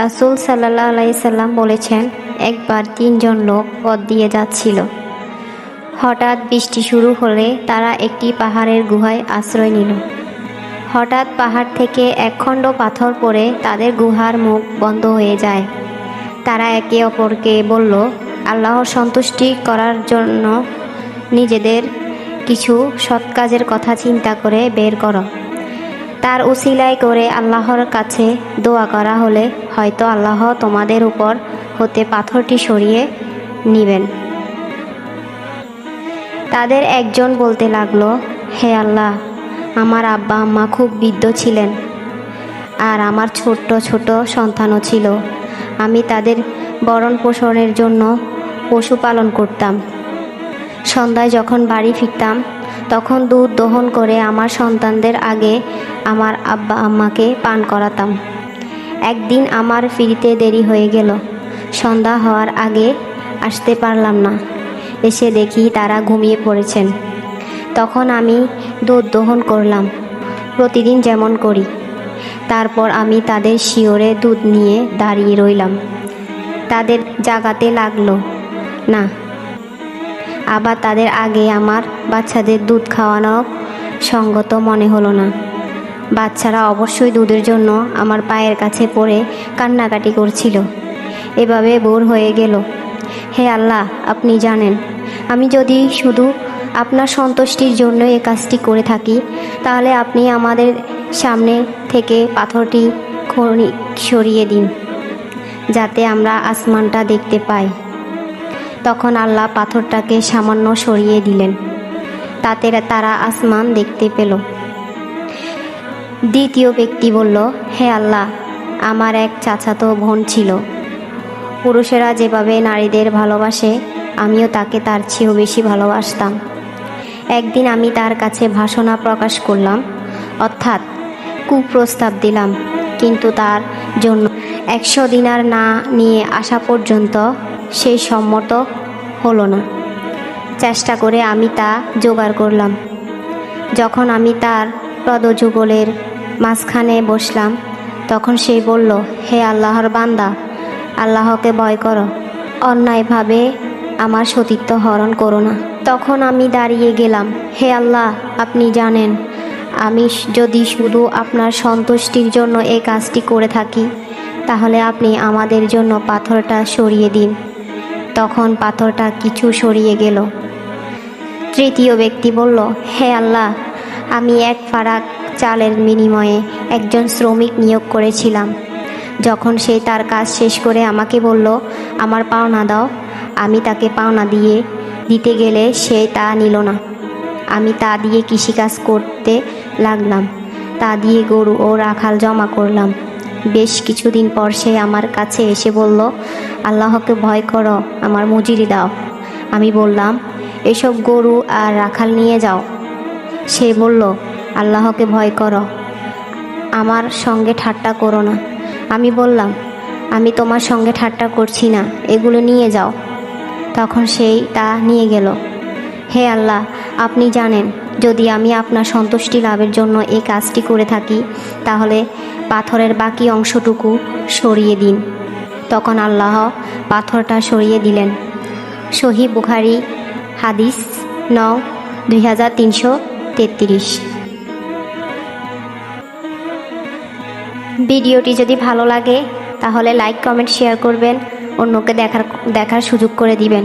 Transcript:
রাসুল সাল্লাহ আলাইসাল্লাম বলেছেন, একবার তিনজন লোক পথ দিয়ে যাচ্ছিল। হঠাৎ বৃষ্টি শুরু হলে তারা একটি পাহাড়ের গুহায় আশ্রয় নিল। হঠাৎ পাহাড় থেকে একখণ্ড পাথর পড়ে তাদের গুহার মুখ বন্ধ হয়ে যায়। তারা একে অপরকে বলল, আল্লাহর সন্তুষ্টি করার জন্য নিজেদের কিছু সৎ কাজের কথা চিন্তা করে বের করো। তার উসিলাই করে আল্লাহর কাছে দোয়া করা হলে হয়তো আল্লাহ তোমাদের উপর হতে পাথরটি সরিয়ে নিবেন। তাদের একজন বলতে লাগল, হে আল্লাহ, আমার আব্বা আম্মা খুব বৃদ্ধ ছিলেন আর আমার ছোট্ট ছোট সন্তানও ছিল। আমি তাদের বরণ পোষণের জন্য পশুপালন করতাম। সন্ধ্যায় যখন বাড়ি ফিরতাম, তখন দুধ দহন করে আমার সন্তানদের আগে আমার আব্বা আম্মাকে পান করাতাম। একদিন আমার ফিরিতে দেরি হয়ে গেল। সন্ধ্যা হওয়ার আগে আসতে পারলাম না। এসে দেখি তারা ঘুমিয়ে পড়েছেন। তখন আমি দুধ দহন করলাম, প্রতিদিন যেমন করি। তারপর আমি তাদের শিওরে দুধ নিয়ে দাঁড়িয়ে রইলাম। তাদের জাগাতে লাগল, না, আবার তাদের আগে আমার বাচ্চাদের দুধ খাওয়ানো সঙ্গত মনে হলো না। বাচ্চারা অবশ্যই দুধের জন্য আমার পায়ের কাছে পড়ে কান্নাকাটি করছিল। এভাবে বোর হয়ে গেল। হে আল্লাহ, আপনি জানেন, আমি যদি শুধু আপনার সন্তুষ্টির জন্য এ কাজটি করে থাকি, তাহলে আপনি আমাদের সামনে থেকে পাথরটি খনি সরিয়ে দিন, যাতে আমরা আসমানটা দেখতে পাই। তখন আল্লাহ পাথরটাকে সামান্য সরিয়ে দিলেন। তাতে তারা আসমান দেখতে পেল। দ্বিতীয় ব্যক্তি বলল, হে আল্লাহ, আমার এক চাচাতো বোন ছিল। পুরুষেরা যেভাবে নারীদের ভালোবাসে, আমিও তাকে তার চেয়েও বেশি ভালোবাসতাম। একদিন আমি তার কাছে ভাষণা প্রকাশ করলাম, অর্থাৎ কুপ্রস্তাব দিলাম, কিন্তু তার জন্য একশো দিনার না নিয়ে আসা পর্যন্ত সেই সম্মত হলো না। চেষ্টা করে আমি তা জোগাড় করলাম। যখন আমি তার পদযুগলের মাঝখানে বসলাম। তখন সে বলল, হে আল্লাহর বান্দা, আল্লাহকে ভয় করো। অন্যায়ভাবে আমার সতীত্ব হরণ করো না। তখন আমি দাঁড়িয়ে গেলাম, হে আল্লাহ, আপনি জানেন, আমি যদি শুধু আপনার সন্তুষ্টির জন্য এই কাজটি করে থাকি, তাহলে আপনি আমাদের জন্য পাথরটা সরিয়ে দিন। তখন পাথরটা কিছু সরিয়ে গেল। তৃতীয় ব্যক্তি বলল, হে আল্লাহ, আমি এক ফারাক চালের বিনিময়ে একজন শ্রমিক নিয়োগ করেছিলাম। যখন সে তার কাজ শেষ করে আমাকে বলল, আমার পাওনা দাও। আমি তাকে পাওনা দিয়ে, দিতে গেলে সে তা নিল না। আমি তা দিয়ে কৃষিকাজ করতে লাগলাম। তা দিয়ে গরু ও রাখাল জমা করলাম। বেশ কিছুদিন পর সে আমার কাছে এসে বলল, আল্লাহকে ভয় করো, আমার মজুরি দাও। আমি বললাম, এসব গরু আর রাখাল নিয়ে যাও। সে বলল আল্লাহকে ভয় করো। আমার সঙ্গে ঠাট্টা করো না। আমি বললাম, আমি তোমার সঙ্গে ঠাট্টা করছি না, এগুলো নিয়ে যাও। তখন সেই তা নিয়ে গেল। হে আল্লাহ, আপনি জানেন, যদি আমি আপনার সন্তুষ্টি লাভের জন্য এই কাজটি করে থাকি, তাহলে পাথরের বাকি অংশটুকু সরিয়ে দিন। তখন আল্লাহ পাথরটা সরিয়ে দিলেন। সহি বুখারি হাদিস নং দুই হাজার তিনশো তেত্রিশ। ভিডিওটি যদি ভালো লাগে, তাহলে লাইক, কমেন্ট শেয়ার করবেন। অন্যকে দেখার দেখার সুযোগ করে দিবেন।